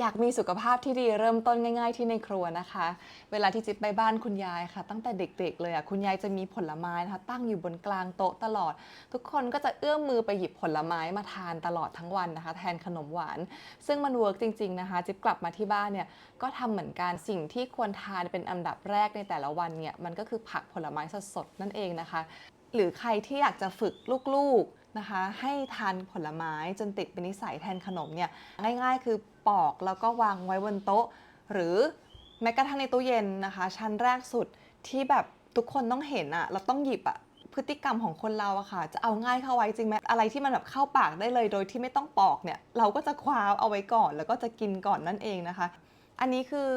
อยากมีสุขภาพที่ดีเริ่มต้นง่าย ๆ ที่ในครัวนะคะ เวลาที่จิ๊บไปบ้านคุณยายค่ะ ตั้งแต่เด็กๆเลยอะคุณยายจะมีผลไม้นะคะตั้งอยู่บนกลางโต๊ะตลอด ทุกคนก็จะเอื้อมมือไปหยิบผลไม้มาทานตลอดทั้งวันนะคะ แทนขนมหวาน ซึ่งมันเวิร์กจริงๆนะคะ จิ๊บกลับมาที่บ้านเนี่ยก็ทำเหมือนกันสิ่งที่ควรทานเป็นอันดับแรกในแต่ละวันเนี่ยมันก็คือผักผลไม้สดๆนั่นเองนะคะ หรือใครที่อยากจะฝึกลูกๆ นะคะให้ทานผลไม้จนติดเป็นนิสัยแทนขนมเนี่ยง่ายๆ คือปอกแล้วก็วางไว้บนโต๊ะ หรือแม้กระทั่งในตู้เย็นนะคะ ชั้นแรกสุดที่แบบทุกคนต้องเห็นอะเราต้องหยิบอะพฤติกรรมของคนเราอะค่ะ จะเอาง่ายเข้าไว้จริงไหมอะไรที่มันแบบเข้าปากได้เลยโดยที่ไม่ต้องปอกเนี่ย เราก็จะคว้าเอาไว้ก่อน แล้วก็จะกินก่อนนั่นเองนะคะ อันนี้คือ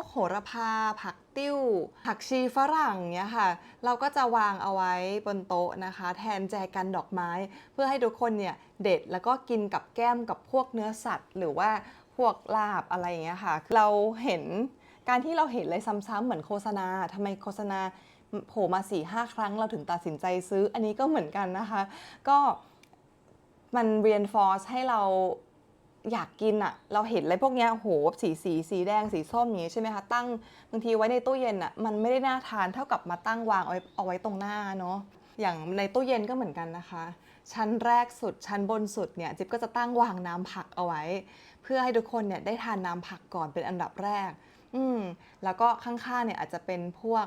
วกโหระพา ผักติ้ว ผักชีฝรั่งเนี้ยค่ะ เราก็จะวางเอาไว้บนโต๊ะนะคะ แทนแจกันดอกไม้ เพื่อให้ทุกคนเนี่ยเด็ดแล้วก็กินกับแก้มกับพวกเนื้อสัตว์ หรือว่าพวกลาบอะไรอย่างเงี้ยค่ะ เราเห็นการที่เราเห็นอะไรซ้ำๆเหมือนโฆษณาทำไมโฆษณาโผล่มา4ี่ห้าครั้งเราถึงตัดสินใจซื้อ อันนี้ก็เหมือนกันนะคะ ก็มัน reinforce ให้เรา อยากกินอะเราเห็นอะไรพวกเนี้ยโหสีสีสีแดงสีส้มอย่างงี้ใช่ไหมคะตั้งบางทีไว้ในตู้เย็นอะมันไม่ได้น่าทานเท่ากับมาตั้งวางเอาไว้เอาไว้ตรงหน้าเนาะอย่างในตู้เย็นก็เหมือนกันนะคะ ชั้นแรกสุดชั้นบนสุดเนี่ยจิ๊บก็จะตั้งวางน้ำผักเอาไว้ เพื่อให้ทุกคนเนี่ยได้ทานน้ำผักก่อนเป็นอันดับแรก อืมแล้วก็ข้างๆเนี่ยอาจจะเป็นพวก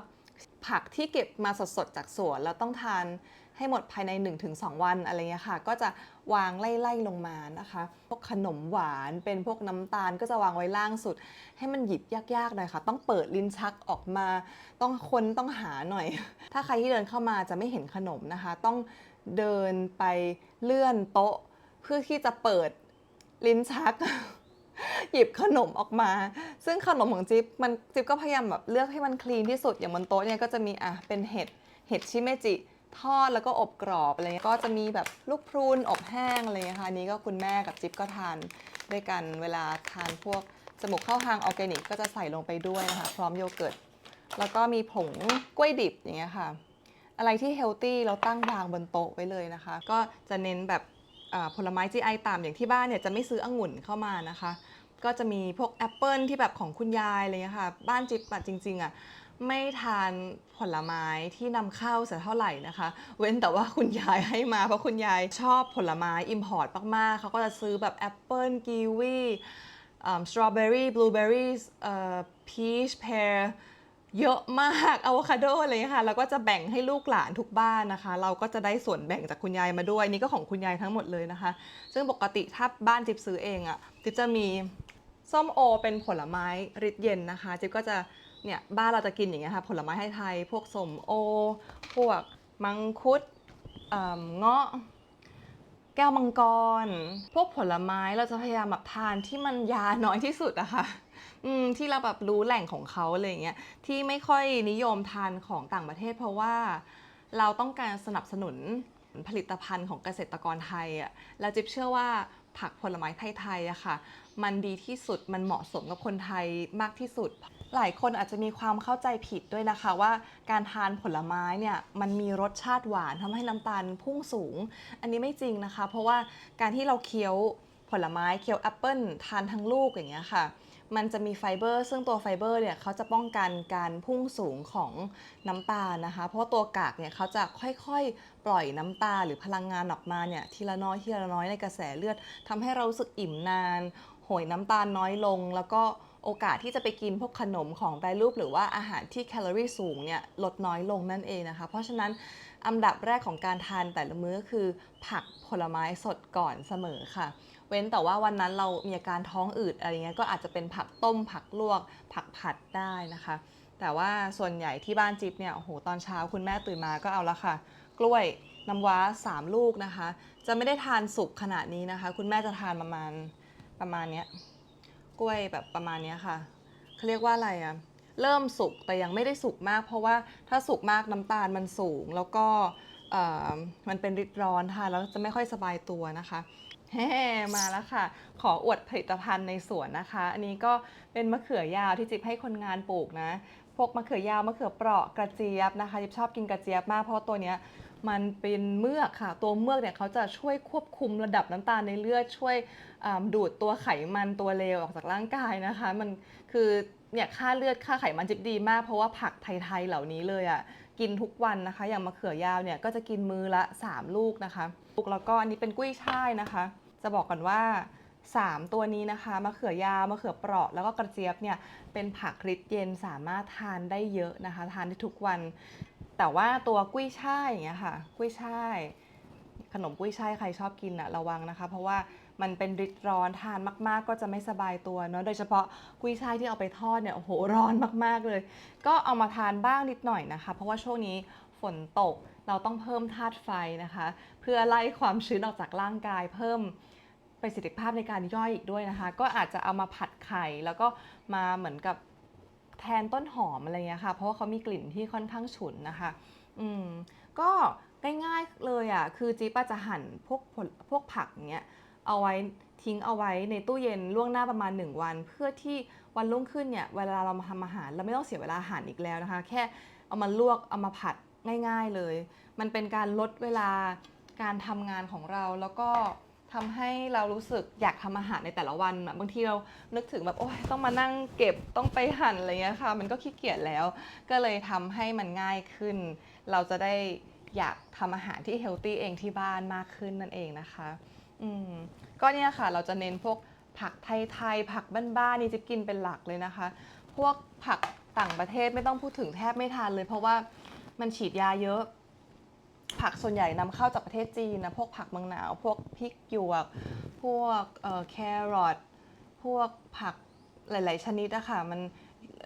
ผักที่เก็บมาสดๆจากสวนแล้วต้องทาน ให้หมดภายใน 1-2 วันอะไรเงี้ยค่ะ ก็จะวางไล่ๆลงมานะคะ พวกขนมหวานเป็นพวกน้ำตาลก็จะวางไว้ล่างสุด ให้มันหยิบยากๆหน่อยค่ะ ต้องเปิดลิ้นชักออกมา ต้องค้นต้องหาหน่อย ถ้าใครที่เดินเข้ามาจะไม่เห็นขนมนะคะ ต้องเดินไปเลื่อนโต๊ะ เพื่อที่จะเปิดลิ้นชักหยิบขนมออกมา ซึ่งขนมของจิ๊บมันจิ๊บก็พยายามแบบเลือกให้มันคลีนที่สุดอย่างบนโต๊ะเนี่ยก็จะมีอะเป็นเห็ดเห็ดชิเมจิ ทอดแล้วก็อบกรอบอะไรเงี้ยก็จะมีแบบลูกพรุนอบแห้งอะไรเงี้ยค่ะอันนี้ก็คุณแม่กับจิ๊บก็ทานด้วยกันเวลาทานพวกจมูกข้าวทางออร์แกนิกก็จะใส่ลงไปด้วยนะคะ พร้อมโยเกิร์ตแล้วก็มีผงกล้วยดิบอย่างเงี้ยค่ะ อะไรที่เฮลตี้เราตั้งวางบนโต๊ะไว้เลยนะคะ ก็จะเน้นแบบผลไม้ GI ต่ำอย่างที่บ้านเนี่ยจะไม่ซื้อองุ่นเข้ามานะคะ ก็จะมีพวกแอปเปิลที่แบบของคุณยายอะไรเงี้ยค่ะ บ้านจิ๊บอะจริงๆอะ ไม่ทานผลไม้ที่นำเข้าสียเท่าไหร่นะคะ เว้นแต่ว่าคุณยายให้มาเพราะคุณยายชอบผลไม้อิมพอร์ตมากๆเขาก็จะซื้อแบบแอปเปิลกีวีสตรอเบอรี่บลูเบอรี่พีชเพรเยอะมากอะโวคาโดอะไรอย่างเงี้ยค่ะ แล้วก็จะแบ่งให้ลูกหลานทุกบ้านนะคะ เราก็จะได้ส่วนแบ่งจากคุณยายมาด้วย นี่ก็ของคุณยายทั้งหมดเลยนะคะ ซึ่งปกติถ้าบ้านจิ๊บซื้อเองอะจิ๊บจะมีส้มโอเป็นผลไม้ริดเย็นนะคะ จิ๊บก็จะ เนี่ยบ้านเราจะกินอย่างเงี้ยค่ะผลไม้ไทยๆพวกสมโอ พวกมังคุดเอิ่มเงาะ แก้วมังกร พวกผลไม้เราจะพยายามแบบทานที่มันยาน้อยที่สุดอะค่ะอืมที่เราแบบรู้แหล่งของเขาอะไรเงี้ยที่ไม่ค่อยนิยมทานของต่างประเทศ เพราะว่าเราต้องการสนับสนุนผลิตภัณฑ์ของเกษตรกรไทยอะแล้วจิ๊บเชื่อว่าผักผลไม้ไทยๆอะค่ะ มันดีที่สุดมันเหมาะสมกับคนไทยมากที่สุด หลายคนอาจจะมีความเข้าใจผิดด้วยนะคะว่าการทานผลไม้เนี่ยมันมีรสชาติหวานทำให้น้ำตาลพุ่งสูง อันนี้ไม่จริงนะคะ เพราะว่าการที่เราเคี้ยวผลไม้เคี้ยวแอปเปิลทานทั้งลูกอย่างเงี้ยค่ะ มันจะมีไฟเบอร์ ซึ่งตัวไฟเบอร์เนี่ยเขาจะป้องกันการพุ่งสูงของน้ำตาลนะคะ เพราะตัวกากเนี่ยเขาจะค่อยๆ ปล่อยน้ำตาลหรือพลังงานออกมาเนี่ยทีละน้อยทีละน้อยในกระแสเลือดทำให้เราสึกอิ่มนาน โหยน้ำตาลน้อยลงแล้วก็ โอกาสที่จะไปกินพวกขนมของแปรรูป หรือว่าอาหารที่แคลอรี่สูงเนี่ยลดน้อยลงนั่นเองนะคะ เพราะฉะนั้นอันดับแรกของการทานแต่ละมื้อคือ ผักผลไม้สดก่อนเสมอค่ะ เว้นแต่ว่าวันนั้นเรามีอาการท้องอืดอะไรเงี้ยก็อาจจะเป็นผักต้มผักลวก ผักผัดได้นะคะ แต่ว่าส่วนใหญ่ที่บ้านจิ๊บเนี่ยโอ้โหตอนเช้าคุณแม่ตื่นมาก็เอาละค่ะ กล้วยน้ำว้า 3 ลูกนะคะ จะไม่ได้ทานสุกขนาดนี้นะคะ คุณแม่จะทานประมาณประมาณเนี้ย กล้วยแบบประมาณนี้ค่ะเขาเรียกว่าอะไรอะเริ่มสุกแต่ยังไม่ได้สุกมาก เพราะว่าถ้าสุกมากน้ำตาลมันสูง แล้วก็มันเป็นริดร้อนค่ะแล้วจะไม่ค่อยสบายตัวนะคะเฮ้มาแล้วค่ะ ขออวดผลิตภัณฑ์ในสวนนะคะ อันนี้ก็เป็นมะเขือยาวที่จิ๊บให้คนงานปลูกนะ พวกมะเขือยาวมะเขือเปราะกระเจี๊ยบนะคะจิ๊บชอบกินกระเจี๊ยบมากเพราะตัวเนี้ย มันเป็นเมือกค่ะ ตัวเมือกเนี่ยเขาจะช่วยควบคุมระดับน้ำตาลในเลือดช่วยดูดตัวไขมันตัวเลวออกจากร่างกายนะคะ มันคือเนี่ยค่าเลือดค่าไขมันจิบดีมาก เพราะว่าผักไทยๆเหล่านี้เลยอะ่ะกินทุกวันนะคะ อย่างมะเขือยาวเนี่ยก็จะกินมือละ 3 ลูกนะคะลูกแล้วก็อันนี้เป็นกุ้ยช่ายนะคะ จะบอกก่อนว่า 3 ตัวนี้นะคะมะเขือยาวมะเขือเปราะแล้วก็กระเจี๊ยบเนี่ยเป็นผักฤทธิ์เย็นสามารถทานได้เยอะนะคะ ทานได้ทุกวัน แต่ว่าตัวกุ้ยช่ายอย่างเงี้ยค่ะ กุ้ยช่าย ขนมกุ้ยช่ายใครชอบกินอะระวังนะคะ เพราะว่ามันเป็นริดร้อนทานมากๆ ก็จะไม่สบายตัวเนาะโดยเฉพาะกุ้ยช่ายที่เอาไปทอดเนี่ยโอ้โหร้อนมากๆเลย ก็เอามาทานบ้างนิดหน่อยนะคะ เพราะว่าช่วงนี้ฝนตกเราต้องเพิ่มธาตุไฟนะคะ เพื่อไล่ความชื้นออกจากร่างกายเพิ่มประสิทธิภาพในการย่อยอีกด้วยนะคะ ก็อาจจะเอามาผัดไข่แล้วก็มาเหมือนกับ แทนต้นหอมอะไรเงี้ยค่ะ เพราะว่าเขามีกลิ่นที่ค่อนข้างฉุนนะคะ อืมก็ง่ายๆเลยอะคือจิ๊บจะหั่นพวกผลพวกผักเงี้ยเอาไว้ทิ้งเอาไว้ในตู้เย็นล่วงหน้าประมาณ 1 วัน เพื่อที่วันรุ่งขึ้นเนี่ยเวลาเรามาทำอาหาร เราไม่ต้องเสียเวลาหั่นอีกแล้วนะคะ แค่เอามาลวกเอามาผัดง่าย ๆเลย มันเป็นการลดเวลาการทำงานของเราแล้วก็ ทำให้เรารู้สึกอยากทำอาหารในแต่ละวันอะบางทีเรานึกถึงแบบโอ๊ยต้องมานั่งเก็บต้องไปหั่นอะไรเงี้ยค่ะ มันก็ขี้เกียจแล้ว ก็เลยทำให้มันง่ายขึ้น เราจะได้อยากทำอาหารที่เฮลตี้เองที่บ้านมากขึ้นนั่นเองนะคะ อืมก็เนี่ยค่ะ เราจะเน้นพวกผักไทยๆผักบ้านๆนี่จะกินเป็นหลักเลยนะคะ พวกผักต่างประเทศไม่ต้องพูดถึงแทบไม่ทานเลย เพราะว่ามันฉีดยาเยอะ ผักส่วนใหญ่นำเข้าจากประเทศจีนนะพวกผักเมืองหนาว พวกพริกหยวก พวกแครอทพวกผักหลาย ๆ ชนิดอะค่ะมัน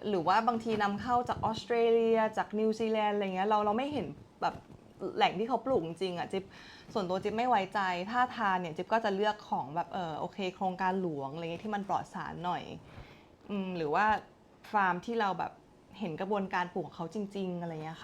หรือว่าบางทีนำเข้าจากออสเตรเลียจากนิวซีแลนด์อะไรเงี้ยเราเราไม่เห็นแบบแหล่งที่เขาปลูกจริงอะจิ๊บส่วนตัวจิ๊บไม่ไว้ใจ ถ้าทานเนี่ยจิ๊บก็จะเลือกของแบบเออโอเค โครงการหลวงอะไรเงี้ยที่มันปลอดสารหน่อยอืมหรือว่าฟาร์มที่เราแบบเห็นกระบวนการปลูกของเขาจริง ๆ อะไรเงี้ยค่ะ